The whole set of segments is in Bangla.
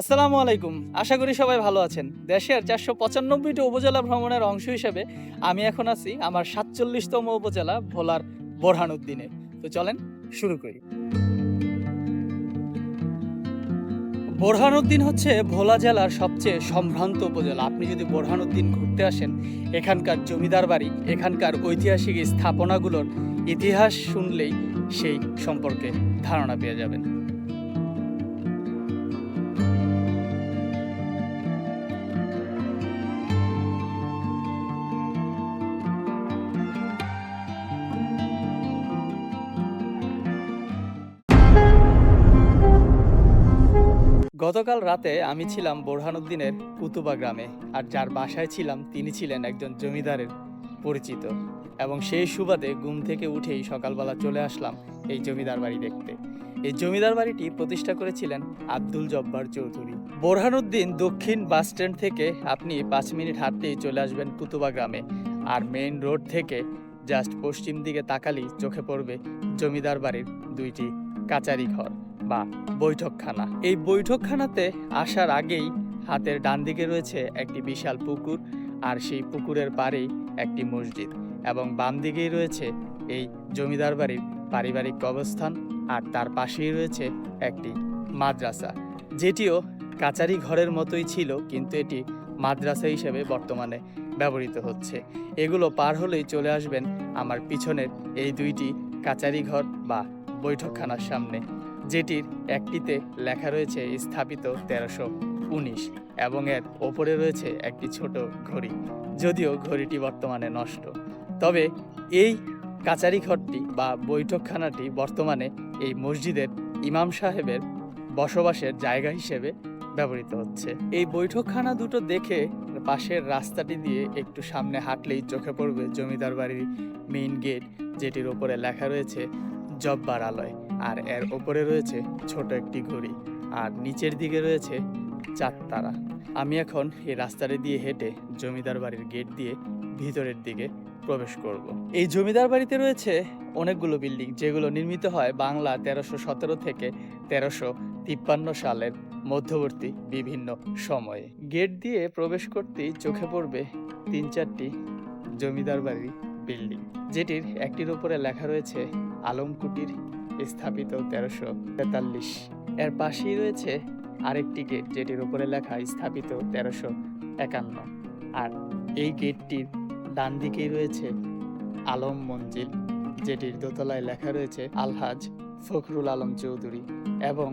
আসসালামু আলাইকুম। আশা করি সবাই ভালো আছেন। দেশের চারশো পঁচানব্বইটি উপজেলা ভ্রমণের অংশ হিসেবে আমি এখন আছি আমার সাতচল্লিশতম উপজেলা ভোলার বোরহানুদ্দিনে। তো চলেন শুরু করি। বোরহানুদ্দিন হচ্ছে ভোলা জেলার সবচেয়ে সম্ভ্রান্ত উপজেলা। আপনি যদি বোরহানুদ্দিন ঘুরতে আসেন, এখানকার জমিদার বাড়ি, এখানকার ঐতিহাসিক স্থাপনাগুলোর ইতিহাস শুনলেই সেই সম্পর্কে ধারণা পেয়ে যাবেন। গতকাল রাতে আমি ছিলাম বোরহানুদ্দিনের কুতুবা গ্রামে, আর যার বাসায় ছিলাম তিনি ছিলেন একজন জমিদারের পরিচিত। এবং সেই সুবাদে ঘুম থেকে উঠেই সকালবেলা চলে আসলাম এই জমিদার বাড়ি দেখতে। এই জমিদার বাড়িটি প্রতিষ্ঠা করেছিলেন আব্দুল জব্বার চৌধুরী। বোরহানুদ্দিন দক্ষিণ বাস স্ট্যান্ড থেকে আপনি পাঁচ মিনিট হাঁটতেই চলে আসবেন কুতুবা গ্রামে, আর মেইন রোড থেকে জাস্ট পশ্চিম দিকে তাকালেই চোখে পড়বে জমিদার বাড়ির দুইটি কাচারি ঘর। বা বৈঠকখানা। এই বৈঠকখানাতে আসার আগেই হাতের ডান দিকে রয়েছে একটি বিশাল পুকুর আর সেই পুকুরের পাড়েই একটি মসজিদ এবং বাম দিকেই রয়েছে এই জমিদার বাড়ির পারিবারিক অবস্থান আর তার পাশেই রয়েছে একটি মাদ্রাসা। যেটিও কাচারি ঘরের মতোই ছিল কিন্তু এটি মাদ্রাসা হিসেবে বর্তমানে ব্যবহৃত হচ্ছে। এগুলো পার হলেই চলে আসবেন আমার পিছনের এই দুইটি কাচারি ঘর বা বৈঠকখানার সামনে। যেটির একটিতে লেখা রয়েছে, স্থাপিত তেরোশো উনিশ এবং এর ওপরে রয়েছে একটি ছোট ঘড়ি। যদিও ঘড়িটি বর্তমানে নষ্ট। তবে এই কাচারি ঘরটি বা বৈঠকখানাটি বর্তমানে এই মসজিদের ইমাম সাহেবের বসবাসের জায়গা হিসেবে ব্যবহৃত হচ্ছে। এই বৈঠকখানা দুটো দেখে পাশের রাস্তাটি দিয়ে একটু সামনে হাঁটলেই চোখে পড়বে জমিদার বাড়ির মেইন গেট যেটির ওপরে লেখা রয়েছে, জব্বার আলয় আর এর ওপরে রয়েছে ছোট একটি ঘড়ি, আর নিচের দিকে রয়েছে চারতারা আমি এখন এই রাস্তাটি দিয়ে হেঁটে জমিদার বাড়ির গেট দিয়ে ভিতরের দিকে প্রবেশ করব। এই জমিদার বাড়িতে রয়েছে অনেকগুলো বিল্ডিং, যেগুলো নির্মিত হয় বাংলা তেরোশো সতেরো থেকে তেরোশো তিপ্পান্ন সালের মধ্যবর্তী বিভিন্ন সময়ে গেট দিয়ে প্রবেশ করতেই চোখে পড়বে তিন চারটি জমিদার বাড়ির বিল্ডিং, যেটির একটির উপরে লেখা রয়েছে আলমকুটির স্থাপিত তেরোশো তেতাল্লিশ। এর পাশেই রয়েছে আরেকটি গেট যেটির উপরে লেখা স্থাপিত তেরোশো একান্ন। আর এই গেটটির ডান দিকেই রয়েছে আলম মঞ্জিল, যেটির দোতলায় লেখা রয়েছে আলহাজ ফখরুল আলম চৌধুরী এবং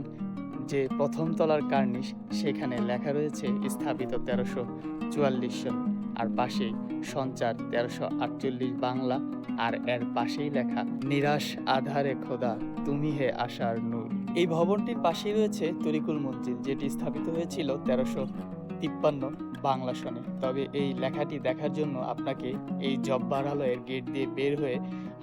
যে প্রথম তলার কার্নিশ, সেখানে লেখা রয়েছে স্থাপিত তেরোশো চুয়াল্লিশ সন আর পাশেই সঞ্চার তেরোশো আটচল্লিশ বাংলা, আর এর পাশেই লেখা, নিরাশ আধারে খোদা, তুমি হে আশার নূর। এই ভবনটির পাশেই রয়েছে তরিকুল মসজিদ যেটি স্থাপিত হয়েছিল তেরোশো তিপ্পান্ন বাংলা সনে। তবে এই লেখাটি দেখার জন্য আপনাকে এই জব্বার আলয়ের গেট দিয়ে বের হয়ে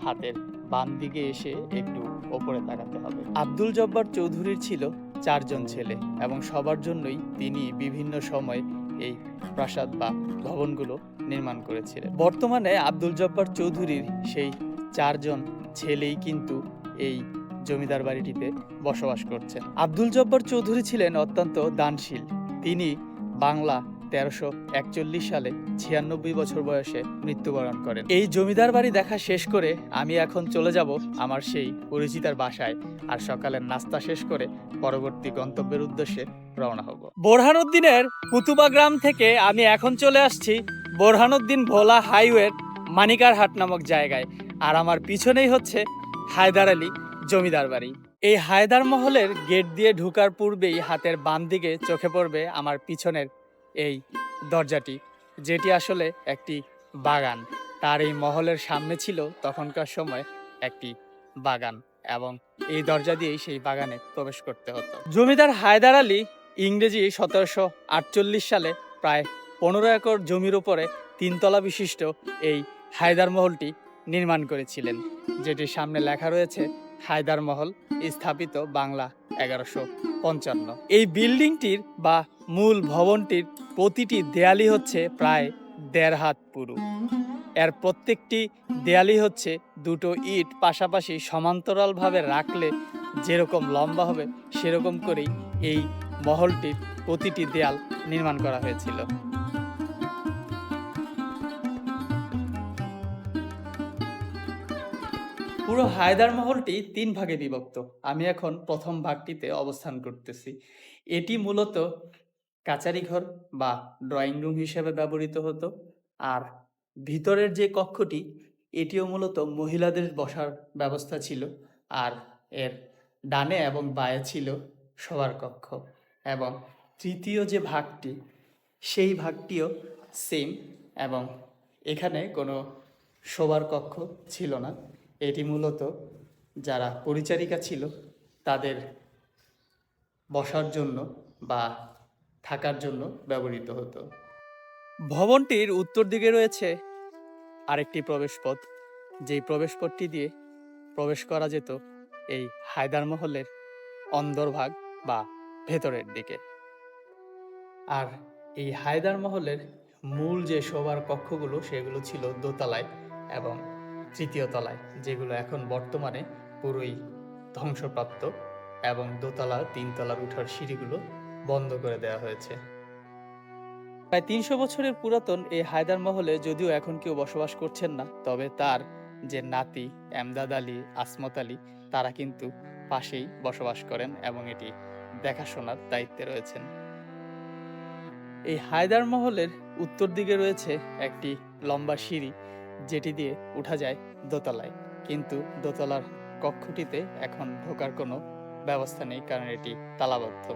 হাতের বাম দিকে এসে একটু ওপরে তাকাতে হবে। আব্দুল জব্বার চৌধুরীর ছিল চারজন ছেলে, এবং সবার জন্যই তিনি বিভিন্ন সময় এই প্রাসাদ বা ভবনগুলো নির্মাণ করেছিলেন। বর্তমানে আব্দুল জব্বার চৌধুরীর সেই চারজন ছেলেই কিন্তু এই জমিদার বাড়িটিতে বসবাস করছেন। আব্দুল জব্বার চৌধুরী ছিলেন অত্যন্ত দানশীল। তিনি বাংলা তেরোশো একচল্লিশ সালে ছিয়ানব্বই বছর বয়সে মৃত্যুবরণ করেন। এই জমিদার বাড়ি দেখা শেষ করে আমি এখন চলে যাব আমার সেই পরিচিতার বাসায় আর সকালের নাস্তা শেষ করে পরবর্তী গন্তব্যের উদ্দেশ্যে রওনা হব। বোরহানুদ্দিনের কুতুবা গ্রাম থেকে আমি এখন চলে আসছি বোরহানুদ্দিন ভোলা হাইওয়ের মানিকারহাট নামক জায়গায় আর আমার পিছনেই হচ্ছে হায়দার আলী জমিদার বাড়ি। এই হায়দার মহলের গেট দিয়ে ঢুকার পূর্বেই হাতের বাম দিকে চোখে পড়বে আমার পিছনের এই দরজাটি, যেটি আসলে একটি বাগান। তার এই মহলের সামনে ছিল তখনকার সময় একটি বাগান এবং এই দরজা দিয়েই সেই বাগানে প্রবেশ করতে হতো। জমিদার হায়দার আলী ইংরেজি সতেরোশো আটচল্লিশ সালে প্রায় পনেরো একর জমির উপরে তিনতলা বিশিষ্ট এই হায়দার মহলটি নির্মাণ করেছিলেন, যেটির সামনে লেখা রয়েছে হায়দার মহল, স্থাপিত বাংলা এগারোশো পঞ্চান্ন। এই বিল্ডিংটির বা মূল ভবনটির প্রতিটি দেয়ালি হচ্ছে প্রায় দেড় হাত পুরু। এর প্রত্যেকটি দেয়ালি হচ্ছে দুটো ইট পাশাপাশি সমান্তরালভাবে রাখলে যেরকম লম্বা হবে, সেরকম করেই এই মহলটির প্রতিটি দেয়াল নির্মাণ করা হয়েছিল। পুরো হায়দার মহলটি তিন ভাগে বিভক্ত। আমি এখন প্রথম ভাগটিতে অবস্থান করতেছি। এটি মূলত কাচারি ঘর বা ড্রয়িং রুম হিসেবে ব্যবহৃত হতো। আর ভিতরের যে কক্ষটি, এটিও মূলত মহিলাদের বসার ব্যবস্থা ছিল। আর এর ডানে এবং বায়ে ছিল শোয়ার কক্ষ। এবং তৃতীয় যে ভাগটি, সেই ভাগটিও সেম এবং এখানে কোনো শোবার কক্ষ ছিল না। এটি মূলত যারা পরিচারিকা ছিল তাদের বসার জন্য বা থাকার জন্য ব্যবহৃত হতো। ভবনটির উত্তর দিকে রয়েছে আরেকটি প্রবেশপথ। যেই প্রবেশপথটি দিয়ে প্রবেশ করা যেত এই হায়দার মহলের অন্দরভাগ বা ভেতরের দিকে। আর এই হায়দার মহলের মূল যে শোবার কক্ষগুলো সেগুলো ছিল দোতলায় এবং তৃতীয় তলায়, যেগুলো এখন বর্তমানে পুরোই ধ্বংসপ্রাপ্ত এবং দোতলা তিনতলার উঠার সিঁড়িগুলো বন্ধ করে দেওয়া হয়েছে। প্রায় তিনশো বছরের পুরাতন এই হায়দার মহলে যদিও এখন কেউ বসবাস করছেন না, তবে তার যে নাতি এমদাদ আলী, আসমত আলী, তারা কিন্তু পাশেই বসবাস করেন এবং এটি দেখাশোনার দায়িত্বে রয়েছেন। এই হায়দার মহলের উত্তর দিকে রয়েছে একটি লম্বা সিঁড়ি যেটি দিয়ে উঠা যায় দোতলায়। কিন্তু দোতলার কক্ষটিতে এখন ঢোকার কোনো ব্যবস্থা নেই, কারণ এটি তালাবদ্ধ।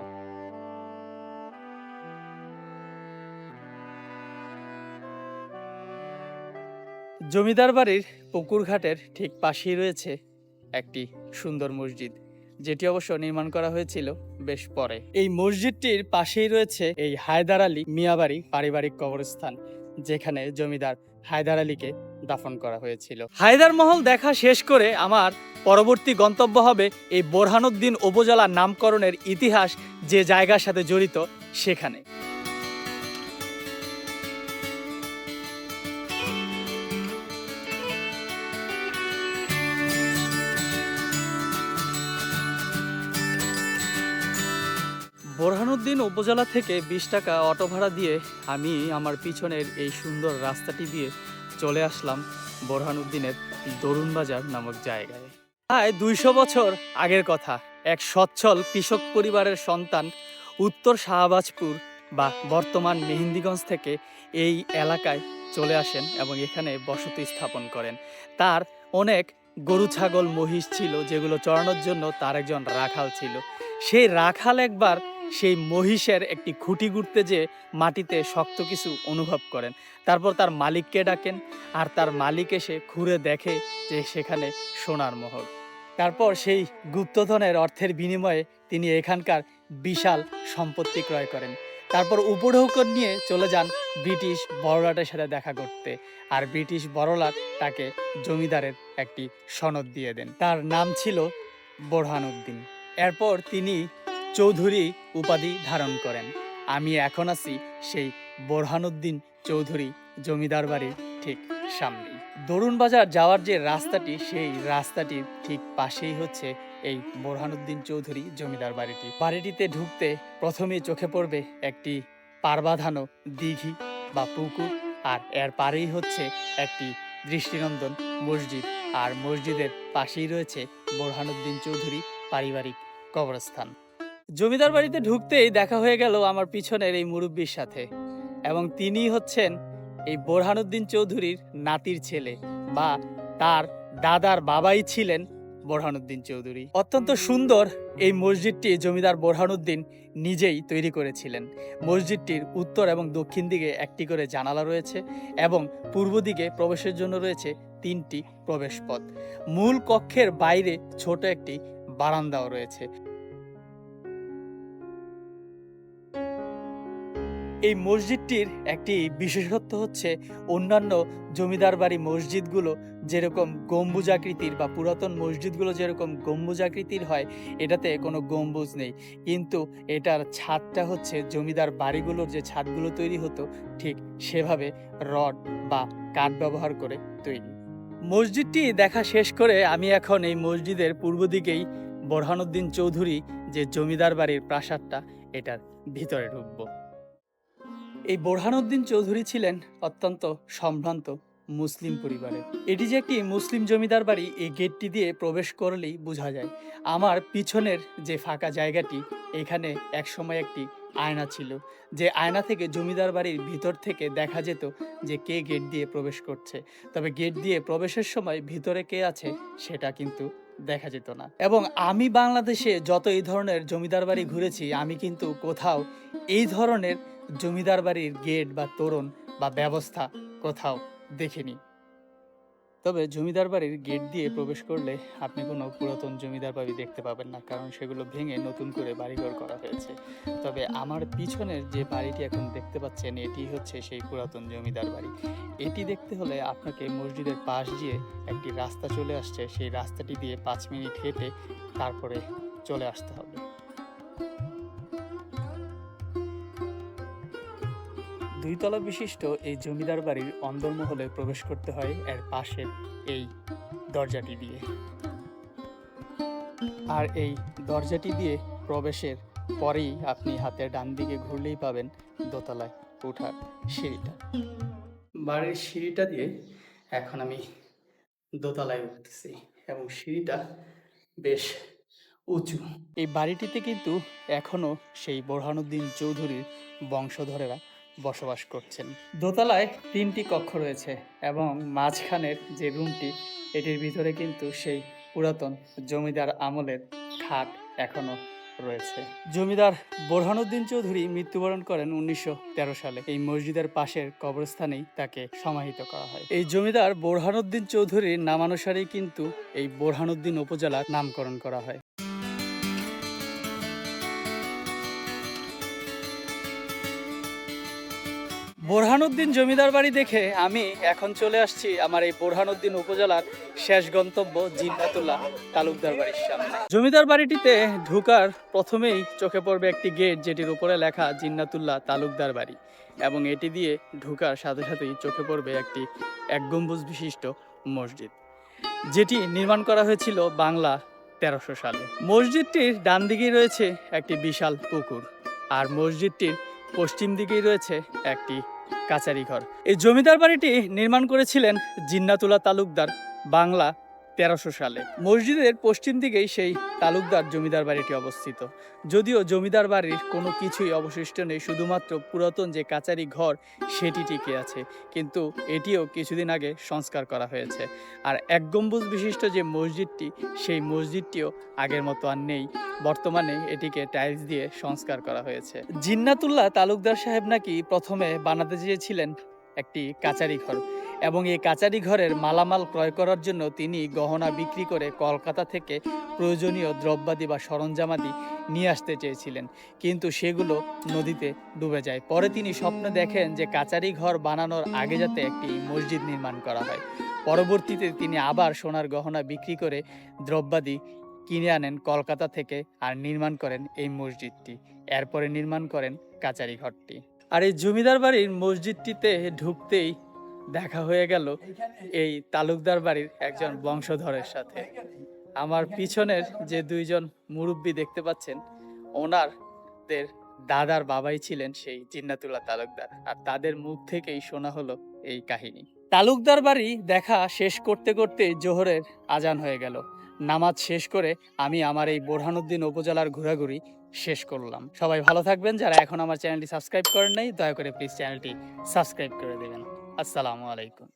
জমিদার বাড়ির পুকুর ঘাটের ঠিক পাশেই রয়েছে একটি সুন্দর মসজিদ, যেটি অবশ্য নির্মাণ করা হয়েছিল বেশ পরে। এই মসজিদটির পাশেই রয়েছে এই হায়দার আলী মিয়াবাড়ি পারিবারিক কবরস্থান। যেখানে জমিদার হায়দার আলীকে দাফন করা হয়েছিল। হায়দার মহল দেখা শেষ করে আমার পরবর্তী গন্তব্য হবে এই বোরহানুদ্দিন উপজেলা নামকরণের ইতিহাস যে জায়গার সাথে জড়িত সেখানে। বোরহানুদ্দিন উপজেলা থেকে বিশ টাকা অটো ভাড়া দিয়ে আমি আমার পিছনের এই সুন্দর রাস্তাটি দিয়ে চলে আসলাম বোরহানুদ্দিনের দরুন বাজার নামক জায়গায়। প্রায় দুইশো বছর আগের কথা, এক সচ্ছল কৃষক পরিবারের সন্তান উত্তর শাহবাজপুর বা বর্তমান মেহেন্দিগঞ্জ থেকে এই এলাকায় চলে আসেন এবং এখানে বসতি স্থাপন করেন। তার অনেক গরু, ছাগল, মহিষ ছিল যেগুলো চড়ানোর জন্য তার একজন রাখাল ছিল। সেই রাখাল একবার সেই মহিষের একটি খুঁটি গুড়তে যে মাটিতে শক্ত কিছু অনুভব করেন। তারপর তার মালিককে ডাকেন আর তার মালিক এসে ঘুরে দেখে যে সেখানে সোনার মহল তারপর সেই গুপ্তধনের অর্থের বিনিময়ে তিনি এখানকার বিশাল সম্পত্তি ক্রয় করেন। তারপর উপঢৌকন নিয়ে চলে যান ব্রিটিশ বড়লাটের সাথে দেখা করতে আর ব্রিটিশ বড়লাট তাকে জমিদারের একটি সনদ দিয়ে দেন। তার নাম ছিল বোরহানুদ্দিন এরপর তিনি চৌধুরী উপাধি ধারণ করেন। আমি এখন আছি সেই বোরহানুদ্দিন চৌধুরী জমিদার বাড়ির ঠিক সামনে দরুন বাজার যাওয়ার যে রাস্তাটি, সেই রাস্তাটির ঠিক পাশেই হচ্ছে এই বোরহানুদ্দিন চৌধুরী জমিদার বাড়িটি। বাড়িটিতে ঢুকতে প্রথমেই চোখে পড়বে একটি পারবাধানো দিঘি বা পুকুর আর এর পারেই হচ্ছে একটি দৃষ্টিনন্দন মসজিদ আর মসজিদের পাশেই রয়েছে বোরহানুদ্দিন চৌধুরী পারিবারিক কবরস্থান। জমিদার বাড়িতে ঢুকতেই দেখা হয়ে গেল আমার পিছনের এই মুরব্বীর সাথে এবং তিনি হচ্ছেন এই বোরহানুদ্দিন চৌধুরীর নাতির ছেলে বা তার দাদার বাবাই ছিলেন বোরহানুদ্দিন চৌধুরী। অত্যন্ত সুন্দর এই মসজিদটি জমিদার বোরহানুদ্দিন নিজেই তৈরি করেছিলেন। মসজিদটির উত্তর এবং দক্ষিণ দিকে একটি করে জানালা রয়েছে এবং পূর্ব দিকে প্রবেশের জন্য রয়েছে তিনটি প্রবেশপথ। মূল কক্ষের বাইরে ছোট একটি বারান্দাও রয়েছে। এই মসজিদটির একটি বিশেষত্ব হচ্ছে অন্যান্য জমিদার বাড়ি মসজিদগুলো যেরকম গম্বুজাকৃতির বা পুরাতন মসজিদগুলো যেরকম গম্বুজাকৃতির হয়, এটাতে কোনো গম্বুজ নেই। কিন্তু এটার ছাদটা হচ্ছে জমিদার বাড়িগুলোর যে ছাদগুলো তৈরি হতো, ঠিক সেভাবে রড বা কাঠ ব্যবহার করে তৈরি। মসজিদটি দেখা শেষ করে আমি এখন এই মসজিদের পূর্ব দিকেই বোরহানুদ্দিন চৌধুরী যে জমিদার বাড়ির প্রাসাদটা, এটার ভিতরে ঢুকবো। এই বোরহানুদ্দিন চৌধুরী ছিলেন অত্যন্ত সম্ভ্রান্ত মুসলিম পরিবারের এটি যে একটি মুসলিম জমিদার বাড়ি, এই গেটটি দিয়ে প্রবেশ করলেই বোঝা যায়, আমার পিছনের যে ফাঁকা জায়গাটি, এখানে একসময় একটি আয়না ছিল, যে আয়না থেকে জমিদার বাড়ির ভিতর থেকে দেখা যেত যে কে গেট দিয়ে প্রবেশ করছে। তবে গেট দিয়ে প্রবেশের সময় ভিতরে কে আছে, সেটা কিন্তু দেখা যেত না। এবং আমি বাংলাদেশে যত এই ধরনের জমিদার বাড়ি ঘুরেছি, আমি কিন্তু কোথাও এই ধরনের জমিদার বাড়ির গেট বা তোরণ বা ব্যবস্থা কোথাও দেখিনি। তবে জমিদার বাড়ির গেট দিয়ে প্রবেশ করলে আপনি কোনো পুরাতন জমিদার বাড়ি দেখতে পাবেন না, কারণ সেগুলো ভেঙে নতুন করে বাড়িঘর করা হয়েছে। তবে আমার পিছনের যে বাড়িটি এখন দেখতে পাচ্ছেন, এটি হচ্ছে সেই পুরাতন জমিদার বাড়ি। এটি দেখতে হলে আপনাকে মসজিদের পাশ দিয়ে একটি রাস্তা চলে আসছে। সেই রাস্তাটি দিয়ে পাঁচ মিনিট হেঁটে তারপরে চলে আসতে হবে। দুইতলা বিশিষ্ট এই জমিদার বাড়ির অন্দরমহলে প্রবেশ করতে হয় এর পাশে এই দরজাটি দিয়ে। আর এই দরজাটি দিয়ে প্রবেশের পরেই আপনি হাতের ডান দিকে ঘুরলেই পাবেন দোতলায় ওঠার সিঁড়িটা। বাড়ির সিঁড়িটা দিয়ে এখন আমি দোতলায় উঠতেছি এবং সিঁড়িটা বেশ উঁচু। এই বাড়িটিতে কিন্তু এখনও সেই বোরহানুদ্দিন চৌধুরীর বংশধরেরা বসবাস করছেন। দোতলায় তিনটি কক্ষ রয়েছে এবং মাঝখানের যে রুমটি, এটির ভিতরে কিন্তু সেই পুরাতন জমিদার আমলের খাট এখনও রয়েছে। জমিদার বোরহানুদ্দিন চৌধুরী মৃত্যুবরণ করেন উনিশশো তেরো সালে। এই মসজিদের পাশের কবরস্থানেই তাকে সমাহিত করা হয়। এই জমিদার বোরহানুদ্দিন চৌধুরীর নামানুসারেই কিন্তু এই বোরহানুদ্দিন উপজেলার নামকরণ করা হয়। বোরহানুদ্দিন জমিদার বাড়ি দেখে আমি এখন চলে আসছি আমার এই বোরহানুদ্দিন উপজেলার শেষ গন্তব্য জিন্নাতুল্লাহ তালুকদার বাড়ির সামনে। জমিদার বাড়িটিতে ঢুকার প্রথমেই চোখে পড়বে একটি গেট যেটির উপরে লেখা জিন্নাতুল্লাহ তালুকদার বাড়ি এবং এটি দিয়ে ঢুকার সাথে সাথেই চোখে পড়বে একটি এক গম্বুজ বিশিষ্ট মসজিদ, যেটি নির্মাণ করা হয়েছিল বাংলা তেরোশো সালে। মসজিদটির ডান দিকেই রয়েছে একটি বিশাল পুকুর আর মসজিদটির পশ্চিম দিকেই রয়েছে একটি কাচারি ঘর। এই জমিদার বাড়িটি নির্মাণ করেছিলেন জিন্নাতুলা তালুকদার বাংলা তেরোশো সালে। মসজিদের পশ্চিম দিকেই সেই তালুকদার জমিদার বাড়িটি অবস্থিত। যদিও জমিদার বাড়ির কোনো কিছুই অবশিষ্ট নেই, শুধুমাত্র পুরাতন যে কাচারি ঘর, সেটি টিকে আছে। কিন্তু এটিও কিছুদিন আগে সংস্কার করা হয়েছে। আর এক গম্বুজ বিশিষ্ট যে মসজিদটি, সেই মসজিদটিও আগের মতো আর নেই। বর্তমানে এটিকে টাইলস দিয়ে সংস্কার করা হয়েছে। জিন্নাতুল্লাহ তালুকদার সাহেব নাকি প্রথমে বানাতে চেয়েছিলেন একটি কাচারি ঘর। এবং এই কাচারি ঘরের মালামাল ক্রয় করার জন্য তিনি গহনা বিক্রি করে কলকাতা থেকে প্রয়োজনীয় দ্রব্যাদি বা সরঞ্জামাদি নিয়ে আসতে চেয়েছিলেন। কিন্তু সেগুলো নদীতে ডুবে যায়। পরে তিনি স্বপ্ন দেখেন যে কাচারি ঘর বানানোর আগে যাতে একটি মসজিদ নির্মাণ করা হয়। পরবর্তীতে তিনি আবার সোনার গহনা বিক্রি করে দ্রব্যাদি কিনে আনেন কলকাতা থেকে আর নির্মাণ করেন এই মসজিদটি। এরপরে নির্মাণ করেন কাচারি ঘরটি। আর এই জমিদার বাড়ির মসজিদটিতে ঢুকতেই দেখা হয়ে গেল এই তালুকদার বাড়ির একজন বংশধরের সাথে। আমার পিছনের যে দুইজন মুরব্বী দেখতে পাচ্ছেন ওনারদের দাদার বাবাই ছিলেন সেই জিন্নাতুল্লাহ তালুকদার। আর তাদের মুখ থেকেই শোনা হলো এই কাহিনী। তালুকদার বাড়ি দেখা শেষ করতে করতে জোহরের আজান হয়ে গেল। নামাজ শেষ করে আমি আমার এই বোরহানুদ্দিন উপজেলার ঘোরাঘুরি শেষ করলাম। সবাই ভালো থাকবেন। যারা এখন আমার চ্যানেলটি সাবস্ক্রাইব করেন নাই দয়া করে প্লিজ চ্যানেলটি সাবস্ক্রাইব করে দেবেন। আসসালামু আলাইকুম।